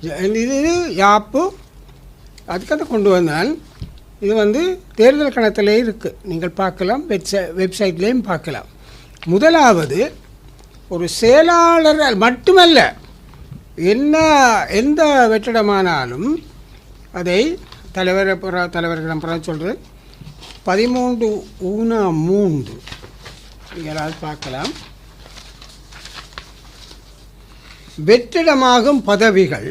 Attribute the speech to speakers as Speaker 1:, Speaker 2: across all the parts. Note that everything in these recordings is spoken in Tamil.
Speaker 1: இது யாப்பு அதுக்காக கொண்டு வந்தால் இது வந்து தேர்தல் கணத்திலே இருக்குது நீங்கள் பார்க்கலாம் வெப்சை வெப்சைட்லேயும் பார்க்கலாம். முதலாவது ஒரு செயலாளர் மட்டுமல்ல என்ன எந்த வெற்றிடமானாலும் அதை தலைவர் புற தலைவர்களிடம் புற சொல்கிறேன் பதிமூன்று ஊனா மூன்று. யாராவது பார்க்கலாம். வெற்றிடமாகும் பதவிகள்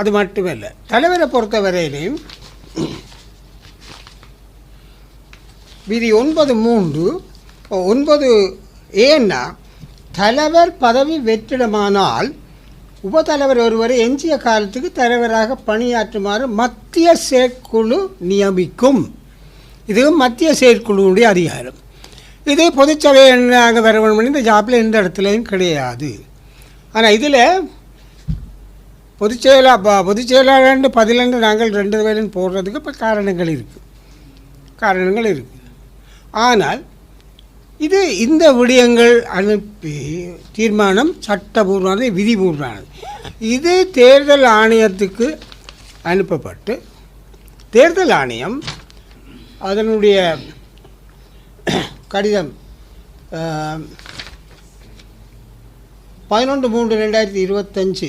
Speaker 1: அது மட்டுமல்ல தலைவரை பொறுத்தவரையிலையும் விதி ஒன்பது மூன்று ஒன்பது ஏன்னா தலைவர் பதவி வெற்றிடமானால் உபத்தலைவர் ஒருவரை எஞ்சிய காலத்துக்கு தலைவராக பணியாற்றுமாறு மத்திய செயற்குழு நியமிக்கும். இது மத்திய செயற்குழுவுடைய அதிகாரம். இது பொதுச்சபை என்னாக வர வேண்டும் இந்த ஜாப்பில் எந்த இடத்துலையும் கிடையாது. ஆனால் இதில் பொதுச் செயலா ப- பொதுச் பதிலெண்டு நாங்கள் ரெண்டு பேரும் போடுறதுக்கு இப்போ காரணங்கள் இருக்குது காரணங்கள் இருக்குது ஆனால் இது இந்த விடயங்கள் அனுப்பி தீர்மானம் சட்டபூர்வமானது விதிபூர்வமானது. இது தேர்தல் ஆணையத்துக்கு அனுப்பப்பட்டு தேர்தல் ஆணையம் அதனுடைய கடிதம் பதினொன்று மூன்று ரெண்டாயிரத்தி இருபத்தஞ்சு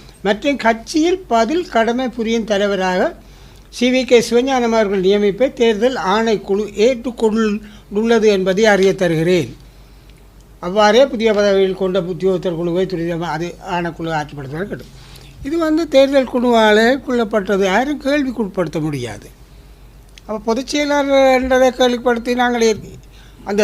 Speaker 1: மற்றும் கட்சியில் பதில் கடமை புரியும் தலைவராக சி வி கே சிவஞானம் அவர்கள் நியமிப்பை தேர்தல் ஆணைக்குழு ஏற்றுக்கொண்டுள்ளது என்பதை அறிய தருகிறேன். அவ்வாறே புதிய பதவியில் கொண்ட உத்தியோகத்தர் குழுவை துரிதமாக அது ஆணைக்குழு ஆட்சிப்படுத்துவது இது வந்து தேர்தல் குழுவால் கொள்ளப்பட்டது யாரும் கேள்விக்குட்படுத்த முடியாது. அப்போ பொதுச் செயலாளர் என்றதை கேள்விப்படுத்தி நாங்கள் அந்த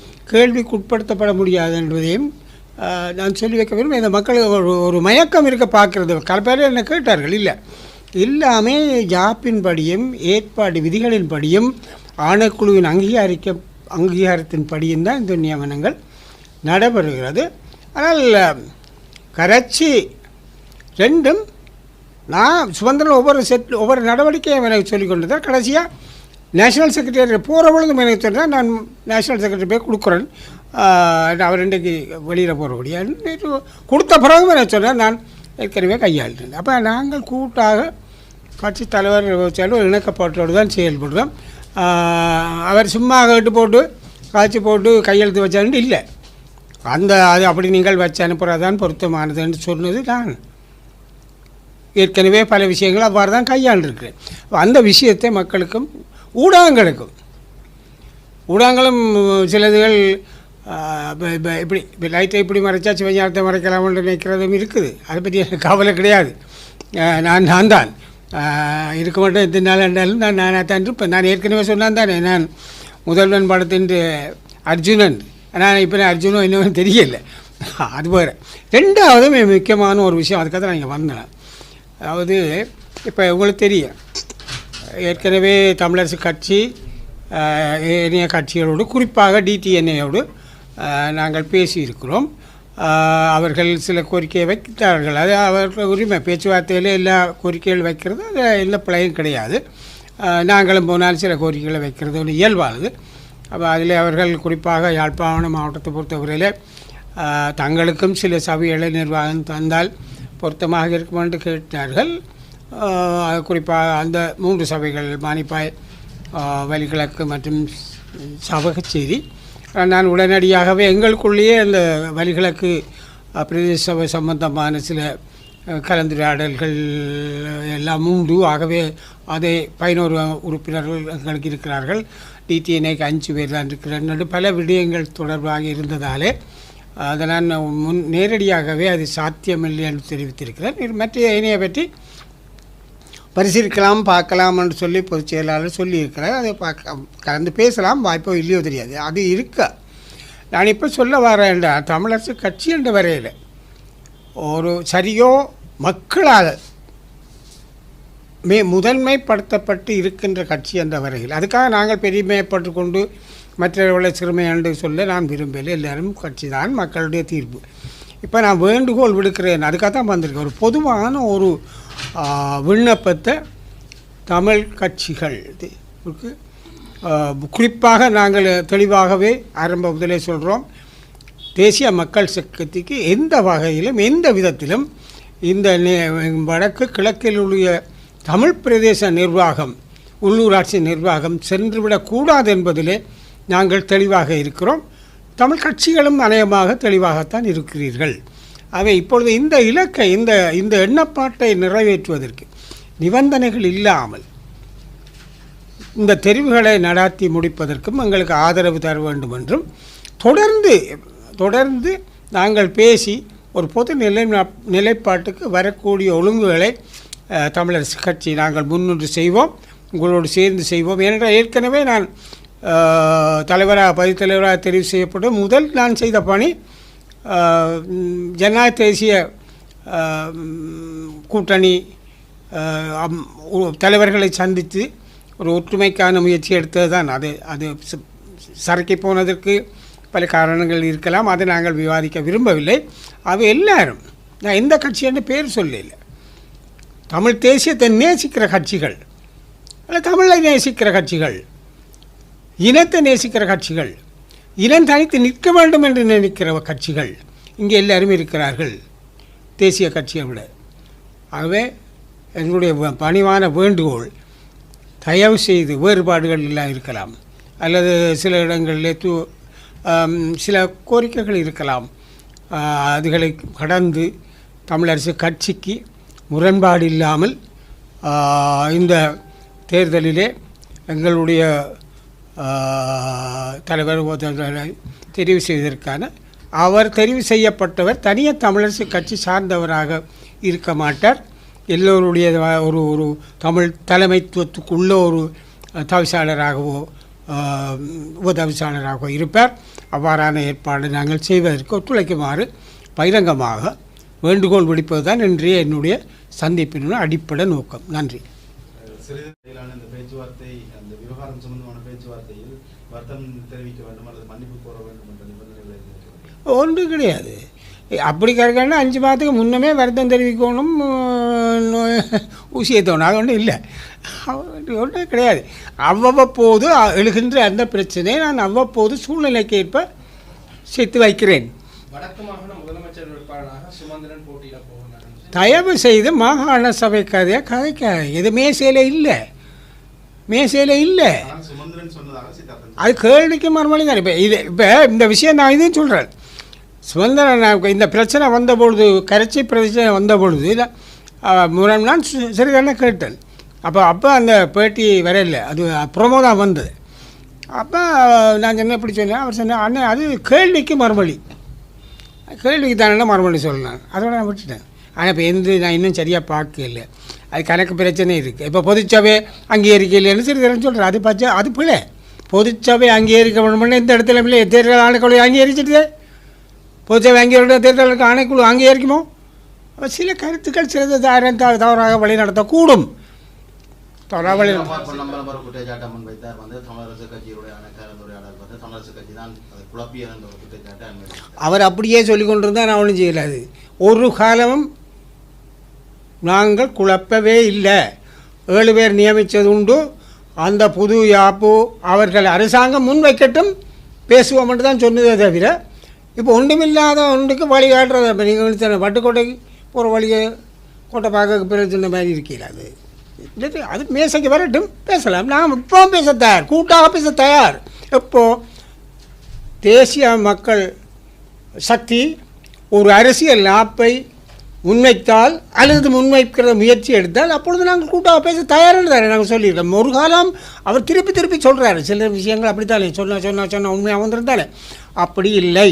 Speaker 1: கேள்விக்குட்படுத்தப்பட முடியாது என்பதையும் நான் சொல்லி வைக்க விரும்புகிறேன். இந்த மக்களுக்கு ஒரு ஒரு மயக்கம் இருக்க பார்க்குறது. பல பேர் என்ன கேட்டார்கள்? இல்லை. எல்லாமே ஜாப்பின்படியும் ஏற்பாடு விதிகளின்படியும் ஆணைக்குழுவின் அங்கீகரிக்க அங்கீகாரத்தின்படியும் தான் இந்த நியமனங்கள் நடைபெறுகிறது. ஆனால் கரைச்சி ரெண்டும் நான் சுதந்திரம் ஒவ்வொரு செட் ஒவ்வொரு நடவடிக்கையும் எனக்கு சொல்லிக் கொண்டு தான் கடைசியாக நேஷனல் செக்ரட்டரி போகிற பொழுது எனக்கு தான் நான் நேஷனல் செக்ரட்டரி போய் கொடுக்குறேன். அவர் இன்றைக்கு வெளியில் போகிறபடியா கொடுத்த பிறகு எனக்கு சொன்னேன் நான் ஏற்கனவே கையாளுறேன். அப்போ நாங்கள் கூட்டாக கட்சி தலைவர் செலவு இணக்கப்பட்டோடு தான் செயல்படுறோம். அவர் சும்மா கேட்டு போட்டு காய்ச்சி போட்டு கையெழுத்து வச்சான்னு இல்லை. அந்த அது அப்படி நீங்கள் வச்சு அனுப்புகிறதான் பொருத்தமானதுன்னு சொன்னது நான் ஏற்கனவே பல விஷயங்கள் அவ்வாறு தான் கையாண்டிருக்கிறேன். அந்த விஷயத்தை மக்களுக்கும் ஊடகங்களுக்கும் ஊடகங்களும் சிலதுகள் இதுகள் இப்போ இப்ப இப்படி இப்போ லைட்டை இப்படி மறைச்சா சிவஞானத்தை மறைக்கலாம்னு நினைக்கிறதும் இருக்குது. அதை பற்றி எனக்கு கவலை கிடையாது. நான் நான் தான். இருக்க மாட்டேன் எத்தனை நாள் என்றாலும் நான் நானாக தான் இருப்பேன். நான் ஏற்கனவே சொன்னான் தானே நான் முதல்வன் படத்தின் அர்ஜுனன். ஆனால் இப்போ நான் அர்ஜுனோ இன்னும் தெரியல. அது வேறு. ரெண்டாவது முக்கியமான ஒரு விஷயம். அதுக்காக தான் நான் இங்கே வந்தேன். அதாவது இப்போ உங்களுக்கு தெரியும். ஏற்கனவே தமிழரசு கட்சி ஏனைய கட்சிகளோடு குறிப்பாக டிடிஎன்ஏயோடு நாங்கள் பேசியிருக்கிறோம். அவர்கள் சில கோரிக்கையை வைத்தார்கள். அது அவர்கள் உரிமை. பேச்சுவார்த்தையில் எல்லா கோரிக்கைகள் வைக்கிறது அது எந்த பிழையும் கிடையாது. நாங்களும் போனால் சில கோரிக்கைகளை வைக்கிறது ஒரு இயல்பானது. அப்போ அதில் அவர்கள் குறிப்பாக யாழ்ப்பாணம் மாவட்டத்தை பொறுத்தவரையில் தங்களுக்கும் சில சபைகளை நிர்வாகம் தந்தால் பொருத்தமாக இருக்கும் என்று கேட்டார்கள். குறிப்பாக அந்த மூன்று சபைகள் மானிப்பாய் வலிகிழக்கு மற்றும் சபகச்சேரி நான் உடனடியாகவே எங்களுக்குள்ளேயே அந்த வலிகிழக்கு பிரதேச சபை சம்பந்தமான சில கலந்துரையாடல்கள் எல்லாம் உண்டு. ஆகவே அதே பதினோரு உறுப்பினர்கள் எங்களுக்கு இருக்கிறார்கள். டிடிஎன்ஏக்கு அஞ்சு பேர் தான் இருக்கிறார்கள். பல விடயங்கள் தொடர்பாக இருந்ததாலே அதை நான் முன் நேரடியாகவே அது சாத்தியமில்லை என்று தெரிவித்திருக்கிறேன். மற்ற இணையை பற்றி பரிசீலிக்கலாம் பார்க்கலாம் என்று சொல்லி பொதுச் செயலாளர் சொல்லியிருக்கிறார். அதை பார்க்க கலந்து பேசலாம். வாய்ப்போ இல்லையோ தெரியாது. அது இருக்க. நான் இப்போ சொல்ல வரேன்டா தமிழரசு கட்சி என்று வரையில் ஒரு சரியோ மக்களால் மே முதன்மைப்படுத்தப்பட்டு இருக்கின்ற கட்சி என்ற வரையில். அதுக்காக நாங்கள் பெருமைப்பட்டு கொண்டு மற்றவர்களை சிறுமை என்று சொல்ல நான் விரும்பலை எல்லாரும் கட்சி தான் மக்களுடைய தீர்ப்பு. இப்போ நான் வேண்டுகோள் விடுக்கிறேன். அதுக்காக தான் வந்திருக்கேன். ஒரு பொதுவான ஒரு விண்ணப்பத்தை தமிழ் கட்சிகள். குறிப்பாக நாங்கள் தெளிவாகவே ஆரம்ப முதலே சொல்கிறோம் தேசிய மக்கள் சக்கத்திக்கு எந்த வகையிலும் எந்த விதத்திலும் இந்த நே- வடக்கு கிழக்கில் உள்ள தமிழ் பிரதேச நிர்வாகம் உள்ளூராட்சி நிர்வாகம் சென்றுவிடக்கூடாது என்பதிலே நாங்கள் தெளிவாக இருக்கிறோம். தமிழ் கட்சிகளும் அநேகமாக தெளிவாகத்தான் இருக்கிறீர்கள். அவை இப்பொழுது இந்த இலக்கை இந்த இந்த எண்ணப்பாட்டை நிறைவேற்றுவதற்கு நிபந்தனைகள் இல்லாமல் இந்த தெரிவுகளை நடாத்தி முடிப்பதற்கும் எங்களுக்கு ஆதரவு தர வேண்டும் என்றும் தொடர்ந்து தொடர்ந்து நாங்கள் பேசி ஒரு பொது நிலை நிலைப்பாட்டுக்கு வரக்கூடிய ஒழுங்குகளை தமிழரசு கட்சி நாங்கள் முன்னின்று செய்வோம் உங்களோடு சேர்ந்து செய்வோம். ஏனென்றால் ஏற்கனவே நான் தலைவராக பதிவு தலைவராக தெரிவு செய்யப்பட்டு முதல் நான் செய்த பணி ஜனநாயக தேசிய கூட்டணி தலைவர்களை சந்தித்து ஒரு ஒற்றுமைக்கான முயற்சி எடுத்தது தான் அது அது சரக்கி போனதற்கு பல காரணங்கள் இருக்கலாம். அதை நாங்கள் விவாதிக்க விரும்பவில்லை. அவை எல்லாரும் நான் எந்த கட்சி என்று பேர் சொல்லல. தமிழ் தேசியத்தை நேசிக்கிற கட்சிகள் அல்ல தமிழை நேசிக்கிற கட்சிகள் இனத்தை நேசிக்கிற கட்சிகள் இனம் தனித்து நிற்க வேண்டும் என்று நினைக்கிற கட்சிகள் இங்கே எல்லாரும் இருக்கிறார்கள். தேசிய கட்சியை விட. ஆகவே எங்களுடைய பணிவான வேண்டுகோள் தயவு செய்து வேறுபாடுகள் எல்லாம் இருக்கலாம். அல்லது சில இடங்களில் தூ சில கோரிக்கைகள் இருக்கலாம். அதுகளை கடந்து தமிழரசு கட்சிக்கு முரண்பாடு இல்லாமல் இந்த தேர்தலிலே எங்களுடைய தலைவர் தெரிவு செய்வதற்கான அவர் தெரிவு செய்யப்பட்டவர் தனியாக தமிழரசு கட்சி சார்ந்தவராக இருக்க மாட்டார். எல்லோருடைய ஒரு ஒரு தமிழ் தலைமைத்துவத்துக்குள்ள ஒரு தவிசாளராகவோ உதவிசாளராகவோ இருப்பார். அவ்வாறான ஏற்பாடு நாங்கள் செய்வதற்கு ஒத்துழைக்குமாறு பகிரங்கமாக வேண்டுகோள் விடுப்பது தான் இன்றைய என்னுடைய சந்திப்பினுடைய அடிப்படை நோக்கம். நன்றி.
Speaker 2: விவகாரம் சம்பந்தமான பேச்சுவார்த்தையில் வருத்தம் தெரிவிக்க வேண்டும் அல்லது மன்னிப்பு கோர வேண்டும் என்ற நிபந்தனைகள் இருக்கிறது
Speaker 1: ஒன்றும் கிடையாது. அப்படி கிடைக்கணும்னா அஞ்சு மாதத்துக்கு முன்னமே வருத்தம் தெரிவிக்கணும் ஆஹ், ஊசி ஏற்றணும் அது ஒன்றும் இல்லை. ஒன்றும் கிடையாது. அவ்வப்போது எழுகின்ற அந்த பிரச்சனையை நான் அவ்வப்போது சூழ்நிலைக்கு ஏற்ப சேர்த்து வைக்கிறேன். தயவு செய்து மாகாண சபை கதையை கதைக்க. இது மேசையில் இல்லை. மேசையில் இல்லை. அது கேள்விக்கு மறுமொழி தான். இப்போ இது இப்போ இந்த விஷயம் நான் இதையும் சொல்கிறேன் சுதந்திரன் நான் இந்த பிரச்சனை வந்த பொழுது கரைச்சி பிரச்சனை வந்த பொழுது முரண் நான் சு- சரிதானே கேட்டேன். அப்போ அப்போ அந்த பேட்டி வரையில. அது ப்ரொமோ தான் வந்தது. அப்போ நான் சொன்னேன் எப்படி சொன்னேன்? அவர் சொன்னேன் அண்ணன் அது கேள்விக்கு மறுமொழி கேள்விக்கு தானே மறுமொழி சொல்லலாம் அதோட நான் விட்டுட்டேன். ஆனால் இப்போ எந்த நான் இன்னும் சரியாக பார்க்கல. அது கணக்கு பிரச்சனை இருக்குது இப்போ பொதுச்சபை அங்கீகரிக்க இல்லைன்னு சிறிதரம் சொல்கிறேன் அது பச்சை அது பிள்ளை பொதுச்சபை அங்கீகரிக்க வேணும்னு எந்த இடத்துல இல்லை தேர்தல் ஆணைக்குழு அங்கீகரிச்சிட்டு பொதுச்சபை அங்கீகரிக்க தேர்தலுக்கு ஆணைக்குழு அங்கீகரிக்குமோ? அப்போ சில கருத்துக்கள் த- தவறாக வழி நடத்தக்கூடும். தவறாக வழி அவர் அப்படியே சொல்லி கொண்டிருந்தால் நான் ஒன்றும் செய்யலாது ஒரு காலமும் நாங்கள் குழப்பவே இல்லை. ஏழு பேர் நியமித்தது உண்டு. அந்த புது யாப்பு அவர்கள் அரசாங்கம் முன்வைக்கட்டும் பேசுவோம் மட்டும் தான் சொன்னதே தவிர இப்போ ஒன்றுமில்லாத ஒன்றுக்கு வழி காட்டுறது. இப்போ நீங்கள் பட்டுக்கோட்டைக்கு போகிற வழியை கோட்டை பார்க்க பிறகு சொன்ன மாதிரி இருக்கீங்களா அது. அது மேசைக்கு வரட்டும். பேசலாம். நான் இப்போ பேச தயார். கூட்டாக பேச தயார். இப்போது தேசிய மக்கள் சக்தி ஒரு அரசியல் நாப்பை முன்வைத்தால் அல்லது முன்வைக்கிற முயற்சி எடுத்தால் அப்பொழுது நாங்கள் கூட்டாக பேச தயாரானதாரு நாங்கள் சொல்லியிருக்கோம் ஒரு காலம் அவர் திருப்பி திருப்பி சொல்கிறாரு சில விஷயங்கள் அப்படித்தானே சொன்ன சொன்ன சொன்ன உண்மையாக வந்திருந்தாலே. அப்படி இல்லை.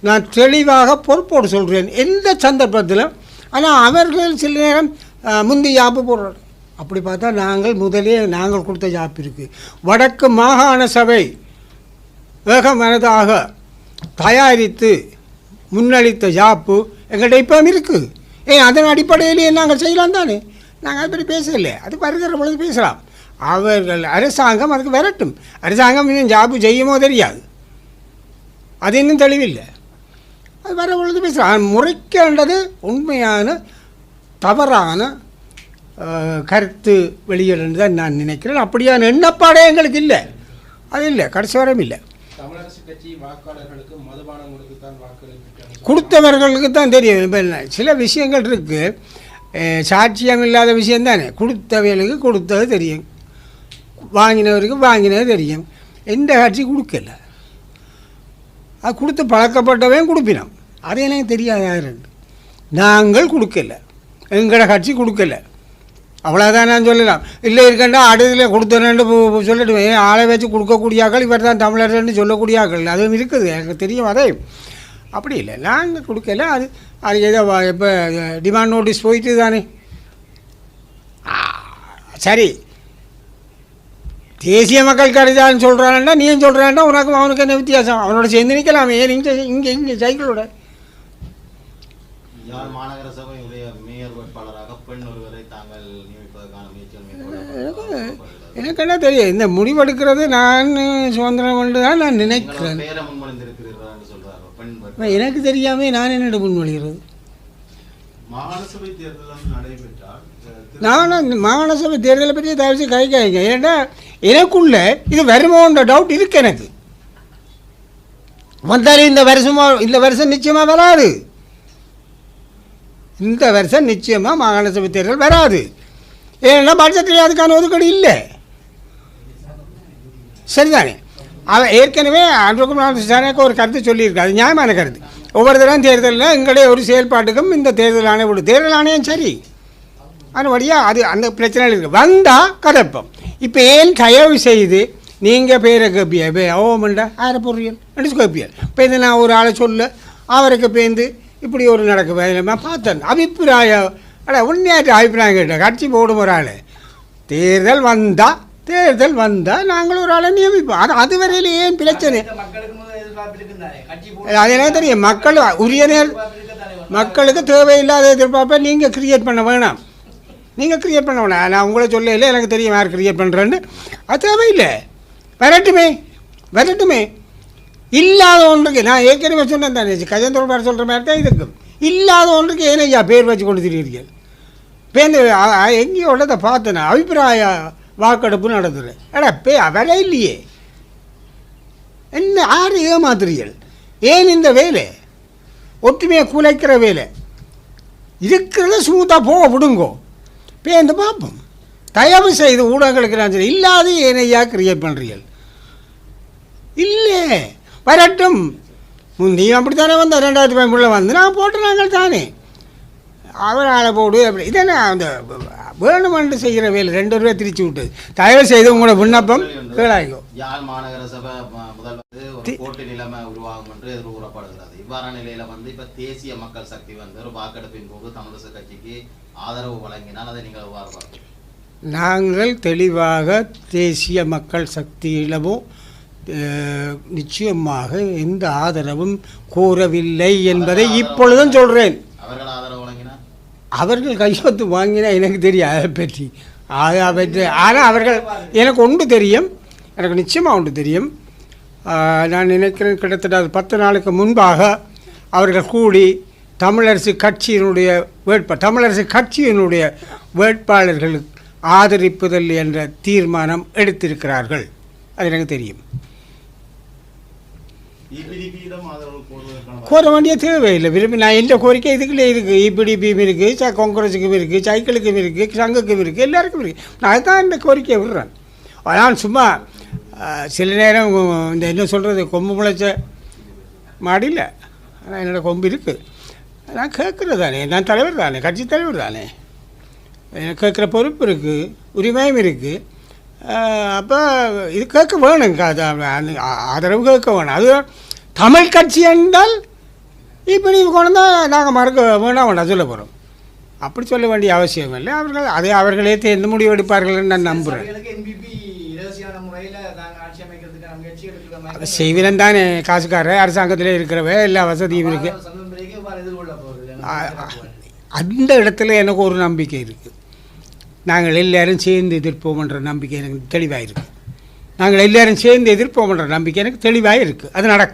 Speaker 1: நான் தெளிவாக பொறுப்போடு சொல்கிறேன் எந்த சந்தர்ப்பத்திலும் ஆனால் அவர்கள் சில நேரம் முந்தி யாப்பு போடுறாரு. அப்படி பார்த்தா நாங்கள் முதலே நாங்கள் கொடுத்த யாப்பு இருக்குது வடக்கு மாகாண சபை வேக மனதாக தயாரித்து முன்னளித்த ஜாப்பு எங்கள்கிட்ட இப்போ இருக்குது ஏ அதன் அடிப்படையிலேயே நாங்கள் செய்யலாம் தானே? நாங்கள் அது பற்றி பேசலையே அது வருகிற பொழுது பேசலாம். அவர்கள் அரசாங்கம் அதுக்கு விரட்டும். அரசாங்கம் இன்னும் ஜாபு செய்யுமோ தெரியாது. அது இன்னும் தெளிவில்லை. அது வர பொழுது பேசலாம். முறைக்கின்றது உண்மையான தவறான கருத்து வெளியிடன்னு தான் நான் நினைக்கிறேன். அப்படியான எண்ணப்பாடே எங்களுக்கு இல்லை. அது இல்லை. கடைசி வரையும் இல்லை.
Speaker 3: தமிழரசு கட்சி வாக்காளர்களுக்கு மதுபானம் கொடுத்துத்தான் வாக்களிப்பிட்டாங்க
Speaker 1: கொடுத்தவர்களுக்கு தான் தெரியும். இப்போ என்ன, சில விஷயங்கள் இருக்குது சாட்சியம் இல்லாத விஷயம் தானே. கொடுத்தவர்களுக்கு கொடுத்தது தெரியும். வாங்கினவருக்கு வாங்கினது தெரியும். எந்த கட்சி கொடுக்கல. அது கொடுத்து பழக்கப்பட்டவன் கொடுப்பினோம் அது எனக்கு தெரியாத நாங்கள் கொடுக்கல. எங்களோட கட்சி கொடுக்கல. அவ்வளோதான் நான் சொல்லலாம் இல்லை இருக்கண்டா அடுதில் கொடுத்தேன்னு சொல்லிட்டு ஆளை வச்சு கொடுக்கக்கூடிய ஆக்கள் இவர் தான் தமிழர்னு சொல்லக்கூடிய ஆக்கள் அதுவும் இருக்குது எனக்கு தெரியும் அதே. அப்படி இல்லை நாங்கள் கொடுக்கல. அது அது ஏதோ இப்போ டிமாண்ட் நோட்டீஸ் போயிட்டு தானே சரி. தேசிய மக்கள் கருதான்னு சொல்கிறான்டா நீயும் சொல்கிறான்டா உனக்கு அவனுக்கு என்ன வித்தியாசம்? அவனோட சேர்ந்து நிற்கலாமே ஏன் இங்கே இங்கே இங்கே சைக்கிளோட
Speaker 4: மாநகர சபை
Speaker 1: எனக்கு என்ன தெரியும் இந்த முடிவெடுக்கிறது நான் சுதந்திரம் கொண்டு தான் நான் நினைக்கிறேன். எனக்கு தெரியாமல் நான் என்னோட முன்மொழிகிறது.
Speaker 2: மாகாண சபை தேர்தல் வந்து நடைபெற்றால் அஹ், திரு-
Speaker 1: நான் இந்த மாகாண சபை தேர்தலை பற்றி தயவுசெய்து கழிக்காதீங்க ஏன்னா எனக்குள்ள இது வருமோன்ற டவுட் இருக்கு எனக்கு. வந்தாலும் இந்த வருஷமா இந்த வருஷம் நிச்சயமாக வராது. இந்த வருஷம் நிச்சயமாக மாகாண சபை தேர்தல் வராது. ஏன்னா பட்ஜெட்டில் அதுக்கான ஒதுக்கீடு இல்லை. சரிதானே? அவன் ஏற்கனவே அன்புகுமார் விசாரணைக்கு ஒரு கருத்து சொல்லியிருக்காது அது நியாயமான கருத்து. ஒவ்வொரு தடவை தேர்தலில் எங்களுடைய ஒரு செயல்பாட்டுக்கும் இந்த தேர்தல் ஆணையம் விடு தேர்தல் ஆணையம் சரி. அதுபடியாக அது அந்த பிரச்சனை இருக்குது வந்தால் கதப்பம். இப்போ ஏன் தயவு செய்து நீங்கள் பேரை கேப்பியா? பே ஓமண்டா ஆரை பொருள் நடிச்சு கேப்பியல் இப்போ இது நான் ஒரு ஆளை சொல்ல அவருக்கு பேந்து இப்படி ஒரு நடக்கு நான் பார்த்தேன். அபிப்பிராயம். அட உண்மையாட்டு அபிப்பிராயம் கேட்டேன். கட்சி போடும் ஒரு ஆள். தேர்தல் வந்தால் தேர்தல் வந்தால் நாங்கள் ஒரு ஆளை நியமிப்போம். அது அது வரையில் ஏன் பிரச்சனை?
Speaker 5: மக்களுக்கு முதல் எதிர்பார்ப்பு இருக்குந்தானே கட்சி
Speaker 1: அது எனக்கு தெரியும். மக்கள் உரிய நேர மக்களுக்கு தேவையில்லாத எதிர்பார்ப்பை நீங்கள் கிரியேட் பண்ண வேணாம். நீங்கள் கிரியேட் பண்ண வேணாம். நான் உங்களை சொல்லல எனக்கு தெரியும் யார் கிரியேட் பண்ணுறேன்னு அது தேவையில்லை. வரட்டுமே. வரட்டுமே. இல்லாத ஒன்றுக்கு நான் ஏற்கனவே சொன்னேன் தானே கஜேந்திர சொல்கிற மாதிரி தான் இதுக்கு இல்லாத ஒன்றுக்கு ஏன் ஐயா பேர் வச்சு கொண்டு திரிகிறீர்கள் பேருந்து எங்கேயோ உள்ளதை பார்த்தேன். அபிப்பிராய வாக்கெடுப்பு நடத்துது எடா பே வேலை இல்லையே. என்ன ஆறு ஏமாத்துறீர்கள்? ஏன் இந்த வேலை? ஒற்றுமையை குலைக்கிற வேலை. இருக்கிறத ஸ்மூத்தாக போக விடுங்கோ. பேந்து பார்ப்போம் தயவு செய்து ஊடகங்களுக்கு நான் சரி இல்லாத ஏனையா கிரியேட் பண்ணுறீர்கள் இல்லை. வரட்டும். நீ அப்படித்தானே வந்த ரெண்டாயிரத்தி பதிமூணில் வந்து நான் போட்டு நாங்கள் தானே. அவர் ஆளை போடு அப்படி. இதென்ன அந்த வேணுமென்று செய்கிற வேலை? ரெண்டு ரூபாய் திரிச்சு விட்டு. தயவு செய்து உங்களோட விண்ணப்பம் கேளாய்கோ
Speaker 4: யாழ் மாநகர சபை ம- முதல் வந்து ஒரு போட்டி நிலைமை உருவாகும் என்று எதிர்கூறப்படுகிறது. இவ்வாறான நிலையில வந்து இப்ப தேசிய மக்கள் சக்தி வந்து ஒரு வாக்கெடுப்பின் போது தமிழரசு கட்சிக்கு ஆதரவு வழங்கினால் அதை நீங்கள் எவ்வாறு
Speaker 1: நாங்கள் தெளிவாக தேசிய மக்கள் சக்தியிடமோ அஹ், நிச்சயமாக எந்த ஆதரவும் கோரவில்லை என்பதை இப்பொழுதும் சொல்கிறேன்
Speaker 4: அவர்கள்
Speaker 1: கையொத்து கையெழுத்து வாங்கினா எனக்கு தெரியும் அதை பற்றி. அதை பற்றி. ஆனால் அவர்கள் எனக்கு ஒன்று தெரியும். எனக்கு நிச்சயமாக ஒன்று தெரியும். நான் நினைக்கிறேன் கிட்டத்தட்ட அது பத்து நாளுக்கு முன்பாக அவர்கள் கூடி தமிழரசு கட்சியினுடைய வேட்பா தமிழரசு கட்சியினுடைய வேட்பாளர்களுக்கு ஆதரிப்புதல் என்ற தீர்மானம் எடுத்திருக்கிறார்கள். அது எனக்கு தெரியும். கோர வேண்டிய தேவையில்லை விரும்பி நான் எந்த கோரிக்கை இதுக்குள்ளே இருக்குது இபிடிபியும் இருக்குது ச காங்கிரஸுக்கும் இருக்குது சைக்கிளுக்கும் இருக்குது சங்குக்கும் இருக்குது எல்லாருக்கும் இருக்குது நான் அதுதான் இந்த கோரிக்கையை விடுறேன் ஆனால் சும்மா சில நேரம் இந்த என்ன சொல்கிறது கொம்பு முளைச்ச மாடியில் ஆனால் என்னோடய கொம்பு இருக்குது நான் கேட்குறது தானே நான் தலைவர் தானே கட்சி தலைவர் தானே எனக்கு கேட்குற பொறுப்பு இருக்குது உரிமையும் இருக்குது அப்போ இது கேட்க வேணும். ஆதரவு கேட்க வேணும். அது தமிழ் கட்சி என்றால் இப்படி கொண்டு தான் நாங்கள் மறுக்க வேண்டாம் வேண்டாம் சொல்ல போகிறோம் அப்படி சொல்ல வேண்டிய அவசியம் இல்லை. அவர்கள் அதை அவர்களே தேர்ந்து முடிவெடுப்பார்கள் நான் நம்புகிறேன் செய்வினம் தானே. காசுக்கார அரசாங்கத்தில் இருக்கிறவ எல்லா வசதியும் இருக்குது அந்த இடத்துல எனக்கு ஒரு நம்பிக்கை இருக்குது நாங்கள் எல்லாரும் சேர்ந்து எதிர்ப்போம்ன்ற நம்பிக்கை எனக்கு தெளிவாக இருக்குது நாங்கள் எல்லாரும் சேர்ந்து எதிர்ப்போம்ன்ற நம்பிக்கை எனக்கு தெளிவாக இருக்குது அது நடக்கும்.